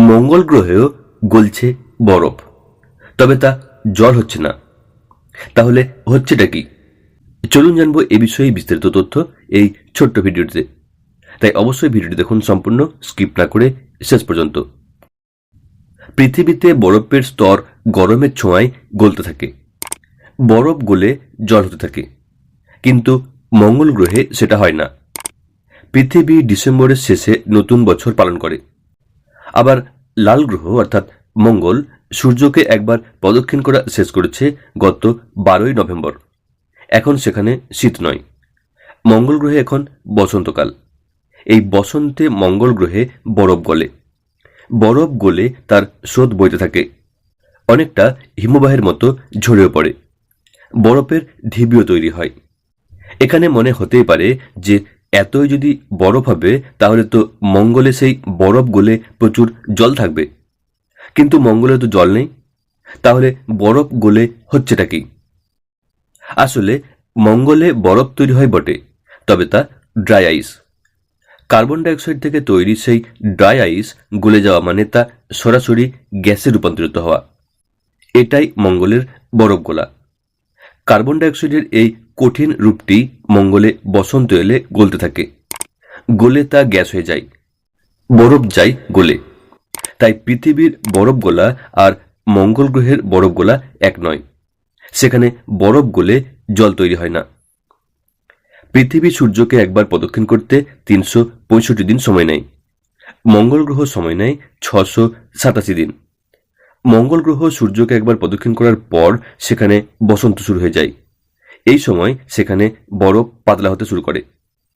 মঙ্গল গ্রহেও গলছে বরফ। তবে তা জল হচ্ছে না। তাহলে হচ্ছেটা কি? চলুন জানব এ বিষয়ে বিস্তারিত তথ্য এই ছোট্ট ভিডিওটিতে। তাই অবশ্যই ভিডিওটি দেখুন সম্পূর্ণ, স্কিপ না করে শেষ পর্যন্ত। পৃথিবীতে বরফের স্তর গরমের ছোঁয়ায় গলতে থাকে। বরফ গলে জল হতে থাকে। কিন্তু মঙ্গল গ্রহে সেটা হয় না। পৃথিবী ডিসেম্বরের শেষে নতুন বছর পালন করে। আবার লাল গ্রহ, অর্থাৎ মঙ্গল, সূর্যকে একবার প্রদক্ষিণ করা শেষ করেছে গত বারোই নভেম্বর। এখন সেখানে শীত নয়। মঙ্গল গ্রহে এখন বসন্তকাল। এই বসন্তে মঙ্গল গ্রহে বরফ গলে। বরফ গলে তার স্রোত বইতে থাকে। অনেকটা হিমবাহের মতো ঝরেও পড়ে। বরফের ঢিবিও তৈরি হয়। এখানে মনে হতেই পারে যে এতই যদি বরফ হবে, তাহলে তো মঙ্গলে সেই বরফ গলে প্রচুর জল থাকবে। কিন্তু মঙ্গলে তো জল নেই। তাহলে বরফ গলে হচ্ছেটা কি? আসলে মঙ্গলে বরফ তৈরি হয় বটে, তবে তা ড্রাই আইস। কার্বন ডাইঅক্সাইড থেকে তৈরি সেই ড্রাই আইস গলে যাওয়া মানে তা সরাসরি গ্যাসে রূপান্তরিত হওয়া। এটাই মঙ্গলের বরফ গোলা। কার্বন ডাইঅক্সাইডের এই কঠিন রূপটি মঙ্গলে বসন্ত এলে গলতে থাকে। গলে তা গ্যাস হয়ে যায়। বরফ যায় গলে। তাই পৃথিবীর বরফ গোলা আর মঙ্গল গ্রহের বরফ গোলা এক নয়। সেখানে বরফ গলে জল তৈরি হয় না। পৃথিবী সূর্যকে একবার প্রদক্ষিণ করতে তিনশো পঁয়ষট্টি দিন সময় নেয়। মঙ্গল গ্রহ সময় নেয় ছশো সাতাশি দিন। মঙ্গল গ্রহ সূর্যকে একবার প্রদক্ষিণ করার পর সেখানে বসন্ত শুরু হয়ে যায়। এই সময় সেখানে বরফ পাতলা হতে শুরু করে।